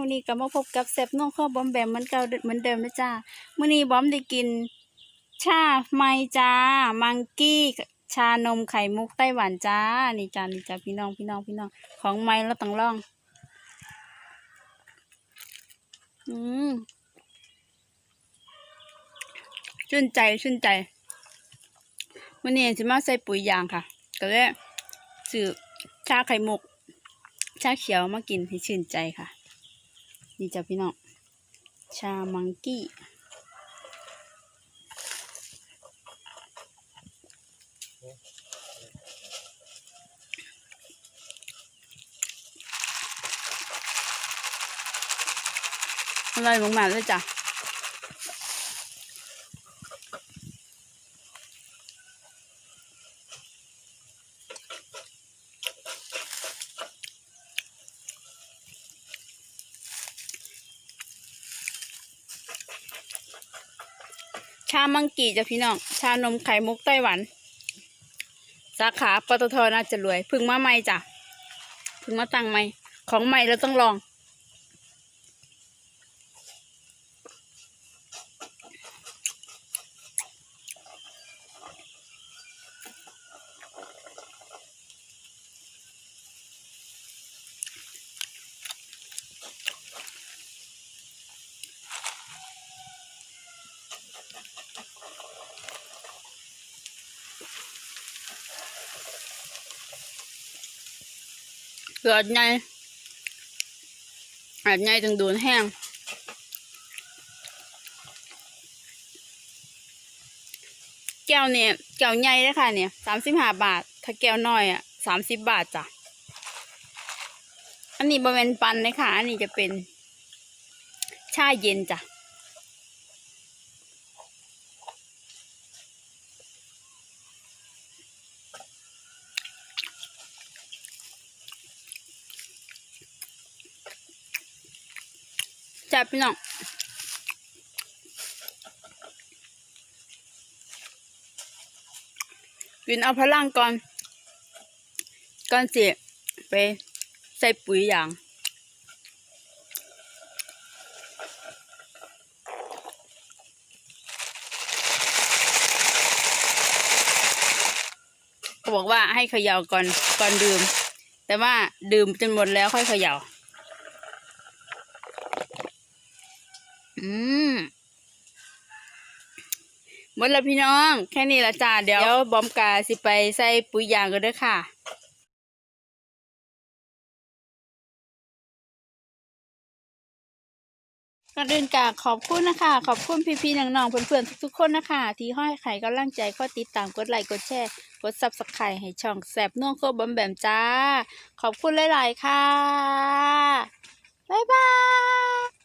วันนี้ก็มาพบกับแซ่บน้องข้อบอมแบมเหมือนเก่าเหมือนเดิมนะจ้ามื้อนี้บอมได้กิน ชาไมจ้า มังกี้ชานมไข่มุกไต้หวันจ้า นี่จ้านี่จ้าพี่น้องพี่น้องพี่น้อง ของไมเราต้องลอง อืมชื่นใจชื่นใจวันนี้จะมาใส่ปุ๋ยยางค่ะ ก็เลยซื้อชาไข่มุกชาเขียวมากินให้ชื่นใจค่ะ นี่จ้ะพี่น้อง ชามังกี้ อร่อยมากๆเลยจ้ะ ชามังกีจ้ะพี่น้อง ชานมไข่มุกไต้หวัน สาขาปตทน่าจะรวย พึ่งมาใหม่จ้ะ พึ่งมาตั้งใหม่ ของใหม่เราต้องลอง เกิดไงอาจไงจึงโดนแห้งแก้วเนี่ยแก้วใหญ่เลยค่ะเนี่ยสามสิบห้าบาท ถ้าแก้วน้อยอะสามสิบบาทจ้ะอันนี้บะเป็นปันเลยค่ะ อันนี้จะเป็นชาเย็นจ้ะ จับพี่น้องกินเอาพลังก่อน ก่อนเสิไปใส่ปุ๋ยอย่างเขาบอกว่าให้เขย่าก่อนก่อนดื่ม แต่ว่าดื่มจนหมดแล้วค่อยเขย่า อืมหมดแล้วพี่น้อง แค่นี้ละจ้าเดี๋ยวบอมกาสิไปใส่ปุ๋ยยางกันด้วยค่ะก่อนอื่นกาขอบคุณนะคะ ขอบคุณพี่ๆน้องๆเพื่อนๆทุกๆคนนะคะ ที่ห้อยไข่กำลังใจข้อติดตามกดไลค์กดแชร์ กดซับสไครต์ให้ช่องแสบน่วงโคบอมแบมจ้า ขอบคุณหลายๆค่ะ บ๊ายบาย